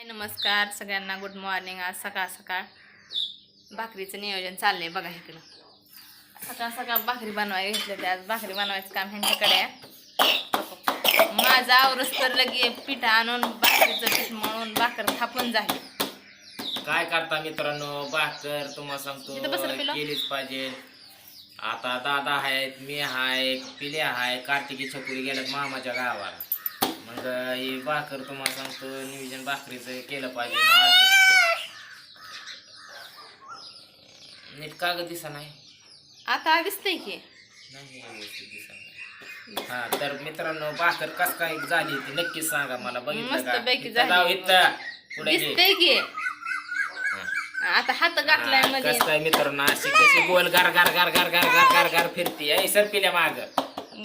हाय नमस्कार सगळ्यांना. Good morning आज सकाळ सकाळ भाकरीचं नियोजन चाललंय बघा इकडं. सकाळ सकाळ भाकरी बनवायला घेतलं ते आज. भाकरी बनवायचं काम ह्यांच्याकडे आहे. माझं आवरस तर लगे पीठ आणून भाकरीचं पीठ मळून भाकर थापून झाली. काय करता मित्रांनो? भाकर तुम्हाला सांगतो. इथं. केलीच पाहिजे. आता दादा आहेत मी हाय पिले हाय कार्तिकी छकुली गेल्यात मामाच्या गावाला. मग ही भाकर तुम्हाला सांगतो नियोजन भाकरीचं केलं पाहिजे नीट कागद दिसा नाही? आता दिसतंय की. नाही दिसा. हा तर मित्रांनो भाकर कस काय झाली ती नक्कीच सांगा मला. बघितलं. दिसतंय की. आता हात मध्ये. काय मित्रांनो अशी कशी गोल गार गार गार गार गार गार गार गार फिरती ऐ सर पिल्या माग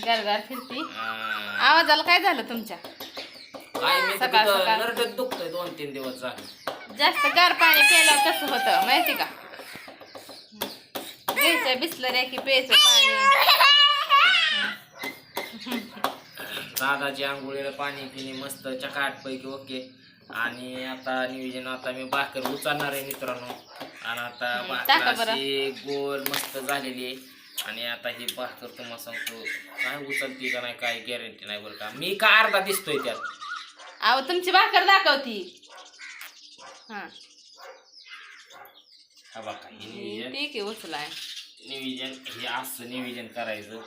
गारगार फिरती. काय आवाजाला काय झालं तुमच्या? मी तर सकाळ- तिथं सकाळ. नरडत दुखतोय दोन तीन दिवस झाले. जास्त गार पाणी प्यायलं कसं होतं माहिती का? घ्यायचं बिसलऱ्या की प्यायचं पाणी. दादाची आंघोळीला पाणी पिणे मस्त चकाट पैकी ओके. आणि आता नियोजन आता मी भाकर उचलणार आहे मित्रांनो. आणि आता हम्म, भाकर टाका बरं. अशी गोल मस्त झालेली आहे. आणि आता ही भाकर तुम्हाला सांगतो काय उचलते का नाही काय गॅरंटी नाही बरं का. मी का अर्धा दिसतोय त्यात? अहो तुमची भाकर दाखवती. हा. हा बघा हे नियोजन. ठीक आहे उचलाय. नियोजन हे असं नियोजन करायचं.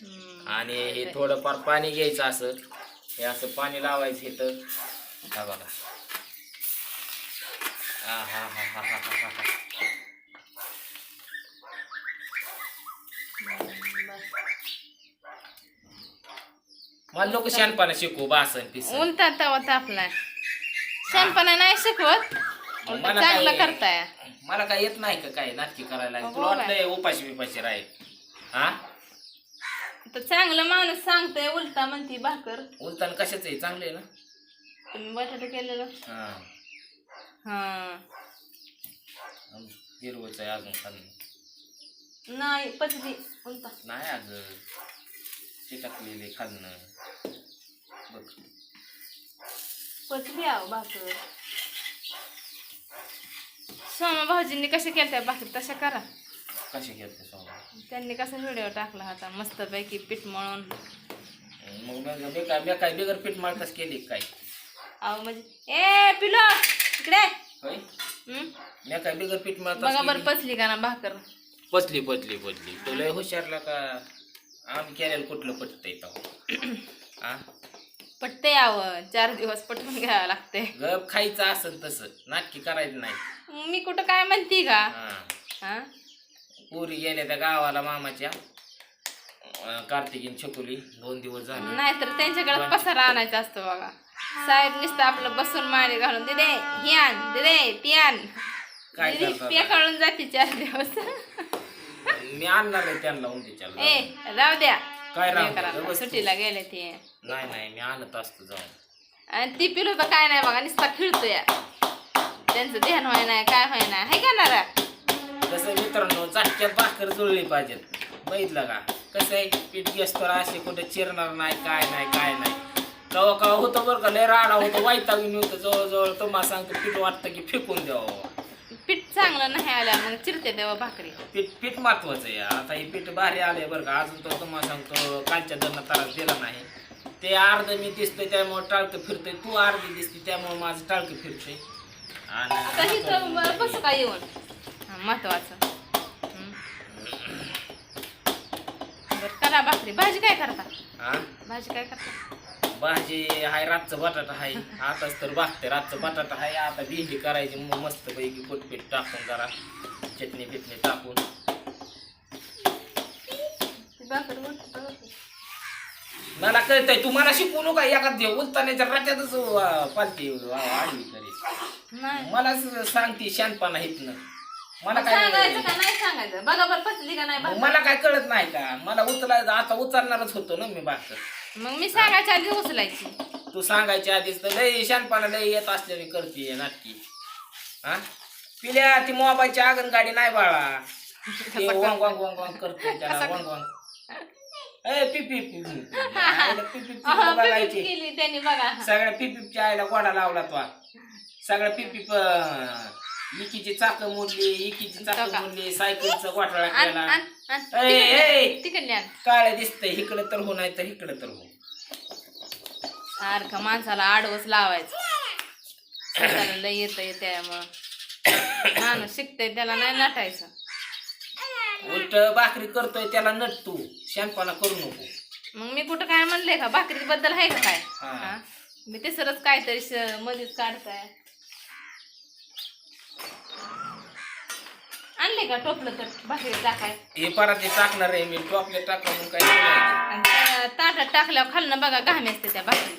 हम्म. आणि हे थोडंफार पाणी घ्यायचं असं. हे असं पाणी लावायचं इथं. हा बघा. आ हा हा हा हा हा हा. मला लोक शहाणपणा शिकू बासन पिस उलटा तवा तापलाय. शहाणपणा नाही शिकवत उलट मला चांगलं करताय. मला काय येत नाही का काय नाटकी करायला? हो तुला? वाटलंय उपाशी बिपाशी राहील. हा? तर चांगलं माणूस सांगतोय उलटा म्हणती भाकर. उलतान कशाच आहे? चांगलं आहे ना? तुम्ही बटाटे केलेलं? हा. हा. हिरवच आहे अजून खाल्लं नाही पचली उलटा. नाही अगं. चिटकलेले खाल्लं बघ पचली आहो भाकर. सोमा भाऊजींनी कशा केल्या भाकरी? तशा करा. कसे घेते सोमा? त्यांनी कसा व्हिडिओ टाकला होता? मस्तपैकी पीठ मळून. मग मी मी काय मी काय बिगर पीठ माळताच केली काय? अहो म्हणजे ए पिलो! इकडे! होय? हं? मी काय बिगर पीठ बघा बरं? पचली का ना भाकर? पचली पचली पचली. तुला हुशारला का? आम्ही केलेलं कुठलं पटतंय तो? हा पटते यावं चार दिवस पटवून घ्यावं लागते गप खायचं असेल तसं नाटकी करायचं नाही. मी कुठं काय म्हणती का? हा. हा? पुरी गेल्या त्या गावाला मामाच्या अं, कार्तिकीन छकुली दोन दिवस झाले. नाहीतर त्यांच्याकडे पसारा आणायचा असतो बघा. साहेब नुसतं आपलं बसून माळी घालून दिदे ही आण दिदे ती आण. काय दिदी करतात? पेकाळून जाते चार दिवस. मी आणणार आहे त्यांना उंदीच्या ए राहू द्या. काय राहू हे द्या, करा, व्यवस्थित. सुट्टीला गेले ते नाही नाही मी आणत असतो जाऊन आणि ती पिलू तर काय नाही बघा नुसता खेळतोय त्यांचं ध्यान व्हाय नाही काय व्हाय नाही हाय का नारा कसं मित्रांनो चाटक्यात भाकर जुळली पाहिजेत बघितलं का कसं आहे पीठ गॅस तर असे कुठे चिरणार नाही काय नाही काय नाही कवा कवा होतं बरं का लय राडा होतो वैतागून होतं जवळजवळ तुम्हाला सांगतो पीठ वाटतं की फेकून द्यावं चांगलं नाही आलं मग चिरते तेव्हा भाकरी. पीठ पीठ महत्वाचं आहे. आता हे पीठ भारी आलंय बरं का. अजून तर तुम्हाला सांगतो कालच्या दरनं त्रास दिला नाही. ते अर्ध मी दिसतोय त्यामुळे टाळकं फिरतोय. तू अर्धी दिसते त्यामुळे माझं टाळकं फिरतोय. आता आणि कसं काय येऊन? हा, महत्वाचं. बरं करा भाकरी. भाजी काय करता? हा? भाजी काय करता? भाजी हाय रातचं बटाटा हाय. आताच तर भागते रातचं बटाटा हाय. आता भेंडी करायची मग मस्त पैकी कुटपीट टाकून जरा चटणी बिटणी टाकून. मला कळतंय तू मला शिकवू नका एखाद उलताण्याच्या रात्यातच अं, पालती आडवी करी नाही. मला स- सांगते शानपणा हितनं मला सांगायचं काय का नाही सांगायचं? बघा बरं पचली का नाही? मला काय कळत नाही का? मला उचलायचं आता उचलणारच होतो ना मी भाकर. मग मी सांगायच्या आधी उचलायची. तू सांगायच्या आधीच तर लय शानपणा लय येत असल्याने करते नाटकी. हा? पिल्या ती मोबाईलची आगन गाडी नाही बाळा. ते वांग वांग वांग वांग करते त्याला वांग वांग. ए पिपी पिपी आईला पिपी पिपी अहो, पिपीप बघायची केली त्यांनी बघा. सगळ्या पिपीपच्या आईला गोडा लावला तो. सगळ्या पिपी इकीची चाक मोडली इकीची चाक चाका. मोडली सायकलचा घोटाळा आण केला. आण आण ए, ए. तिकडली आण काळे दिसतंय इकडे तर हो नाही तर इकडे तर हो. सारखं माणसाला आडवच लावायचं. लय येत त्यामुळं. माणूस शिकतय त्याला नाही नटायचं. उलट भाकरी करतोय त्याला नट तू. शानपणा करू नको. मग मी कुठं काय म्हणले का? भाकरी बद्दल आहे का काय? मी तिसरंच काहीतरी मध्येच काढताय. आणले का टोपलं तर? भाकरी टाकाय. हे परत ते टाकणार आहे मी टोपले टाकलं म्हणून काय केलं आणि त्या ताटात टाकल्यावर खालनं बघा घामे असते त्या भाकरी.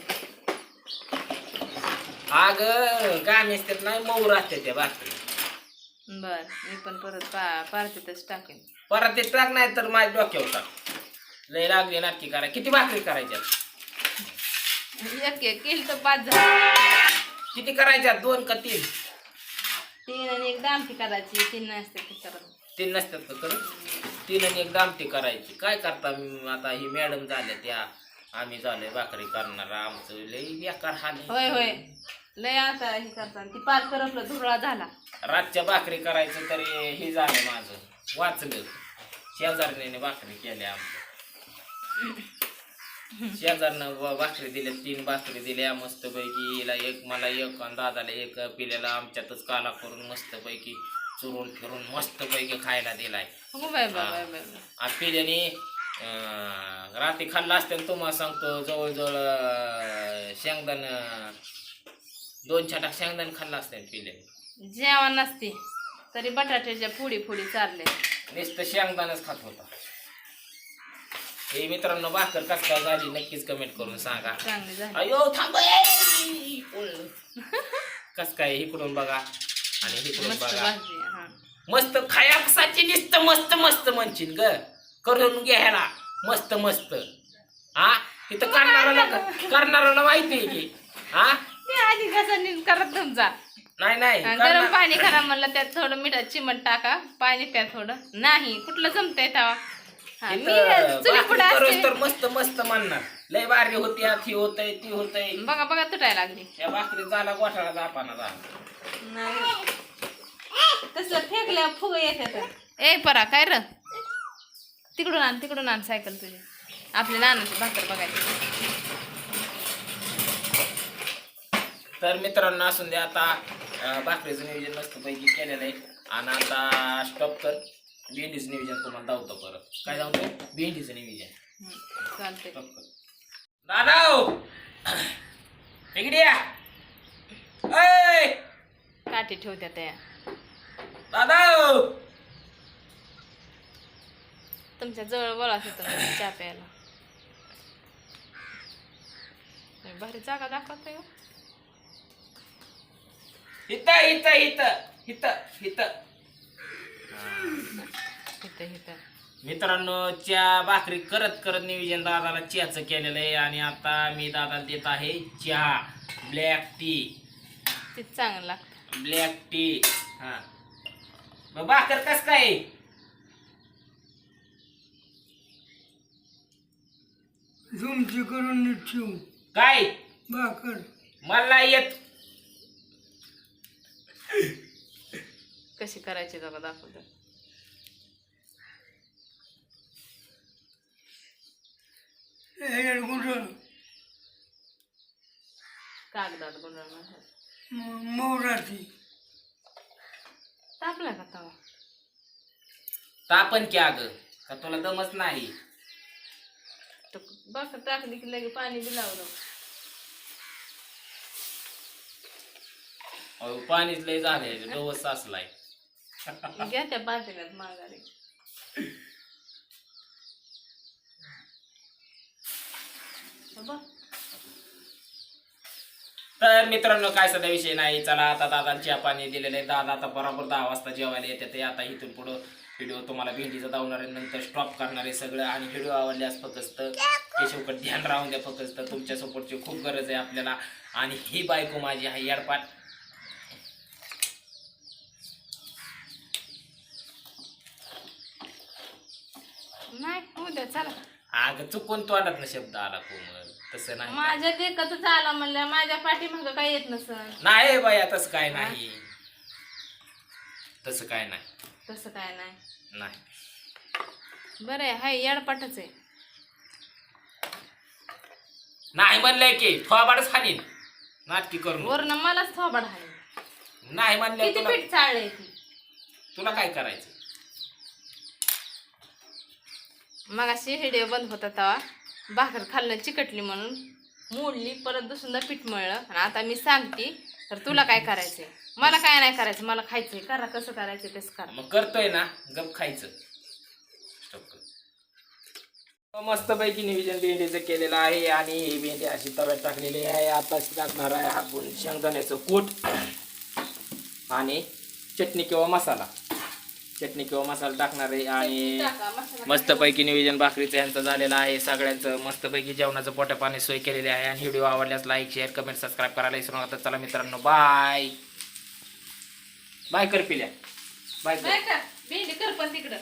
अग गाणी असतात नाही मऊ राहते त्या भाकरी. बर मी पण परत पा पारतीतच टाकेन. परत ते टाक नाही तर माझ्या डोक्यावर टाक. लय लागली नक्की करा. किती भाकरी करायच्या? एक एक केली तर पाच झाली. किती करायच्या? दोन का तीन? तीन आणि एक दामटी करायची तीन नसते ती करत तीन नसतात का करत तीन आणि एक दामटी करायची. काय करता म- आता? ही मॅडम झाल्या त्या. आम्ही झालोय भाकरी करणार. आमचं लय बेकार हाल आहे. होय होय. लय आता हे करतात ती पार करपलं धुरळा झाला. रातच्या भाकरी करायचं तरी हे झालं माझं. वाचलं. शेजारने भाकरी केल्या आमच्या. शेजारनं भाकरी दिल्या तीन भाकरी दिल्या मस्तपैकी हिला एक मला एक आणि दादाला एक पिल्याला आमच्यातच काला करून मस्तपैकी चुरून फिरून मस्तपैकी खायला दिलाय. हो bye bye bye bye bye. आणि पिल्याने रात्री खाल्ला असते तुम्हाला सांगतो जवळजवळ अं, शेंगदाण अं, दोन छटाक शेंगदाण खाल्ला असते पिल्याने. जेवण नसते तरी बटाट्याच्या फुडी फुडी चालले नुसतं शेंगदाणच खात होता. हे मित्रांनो भाकर कस काय झाली? नक्कीच कमेंट करून सांगा. चांगली झाली. अयो थांब. कस काय इकडून बघा आणि इकडून मस्त बघा. भाजी आहे, हा. मस्त खायाकसाची नुसतं मस्त मस्त म्हणशील ग. करून घ्यायला मस्त मस्त. हा? इथं करणाऱ्याला करणाऱ्याला माहिती आहे की. हा? ते आधी कसा नीट करत तुमचा नाही नाही. गरम करणार- पाणी करा म्हणलं त्यात थोडं मिठात चिमट टाका. पाणी प्या थोडं. नाही कुठलं जमतंय तेव्हा? हा, इथं चुली भाकरी पुढे करोस असते तर मस्त मस्त म्हणणार. लय भारी होती ती होतय ती होतय. बघा बघा तुटायला लागली. या भाकरी झाला गोठाळा जापाना झाला. नाही. तसलं फेकल्या फुग येते ए परा काय र? तिकडून आण तिकडून आण सायकल तुझी. आपल्या नानाची भाकर बघायची. तर मित्रांनो असून दे आता अं, भाकरीचं नियोजन मस्त पैकी केलेलं आहे. आणि आता स्टॉप कर. भेंडीचं नियोजन तुम्हाला दावतो परत. काय दावतो भेंडीचं नियोजन. कर दादा हो! इकडे या. ऐ, काठी ठेवत्या त्या. दादा हो! तुमच्या जवळ बोलाच होतं मला चहा प्यायला. लय भारी जागा दाखवतोय हो. इथं इथं इथं इथं इथं. मित्रांनो चहा भाकरी करत करत नियोजन दादाला चहाचं केलेलं आहे आणि आता मी दादाला देत आहे चहा ब्लॅक टी ते चांगलं लागतं. ब्लॅक टी हा. मग भाकर कस काय? झुमची करून नीट ठेवू. काय? भाकर. मला येत. कशी करायची जागा दाखवतो ह्याच्यात कुठं कागदात गुंडळ म- मऊ राहते तापला का तवा? तापन की अग का तुला दमच नाही? तर भाकर टाकली की लगे पाणी बी लावलं. अहो, पाणीच लय झालंय डोस साचलाय. घ्या त्या पातेल्यात माघारी. बघ तर मित्रांनो काय सध्या विषय नाही. चला आता दादांची पाणी दिलेलं आहे. दादा आता बरोबर दहा वाजता जेवायला येते. ते आता इथून पुढं व्हिडिओ तुम्हाला भेंडीचा दावणार आहे. नंतर स्टॉप करणार आहे सगळं. आणि व्हिडिओ आवडल्यास फक्त केशवकट ध्यान राहून द्या फक्त. तुमच्या सपोर्टची खूप गरज आहे आपल्याला. आणि ही बायको माझी आहे याडपाट. नाही चला. अगं चुकून तोंडात ना शब्द आला कोमल. तसं नाही माझ्या देखतच आला म्हणलं माझ्या पाठीमागं काय येत नसन नाही बाया तसं काय नाही. तसं काय नाही. तसं काय नाही. नाही. बरं आहे हाय येडपाटच आहे. नाही म्हणलंय की थोबाडच हानीन. नाटकी करून वरनं मलाच थोबाड हाय नाही म्हणलंय किती तुला. पीठ चाळले ती? तुला काय करायचं? मग अशी बंद होता तवा भाकर खाल्लं चिकटली म्हणून. मोडली परत दुसऱ्यांदा पीठ मळलं. आणि आता मी सांगते तर तुला काय करायचंय? मला काय नाही करायचं मला खायचंय. करा कसं करायचं तेच करा. मग करतोय ना गप खायचं. Stop हो, मस्त पैकी नियोजन भेंडीचं केलेलं आहे आणि ही भेंडी अशी तव्यात टाकलेली आहे. आता टाकणार आहे आपण शेंगदाण्याचं कूट आणि चटणी किंवा मसाला. चटणी किंवा मसाला टाकणार आहे आणि मस्तपैकी नियोजन भाकरीचं यांचं झालेलं आहे. सगळ्यांचं मस्तपैकी जेवणाचं पोटा पाणी सोय केलेली आहे. आणि व्हिडिओ आवडल्यास लाईक शेअर कमेंट सबस्क्राईब करायला विसरू नका. चला मित्रांनो बाय बाय कर. पिल्या बाय कर. भेंडी कर पण तिकडं.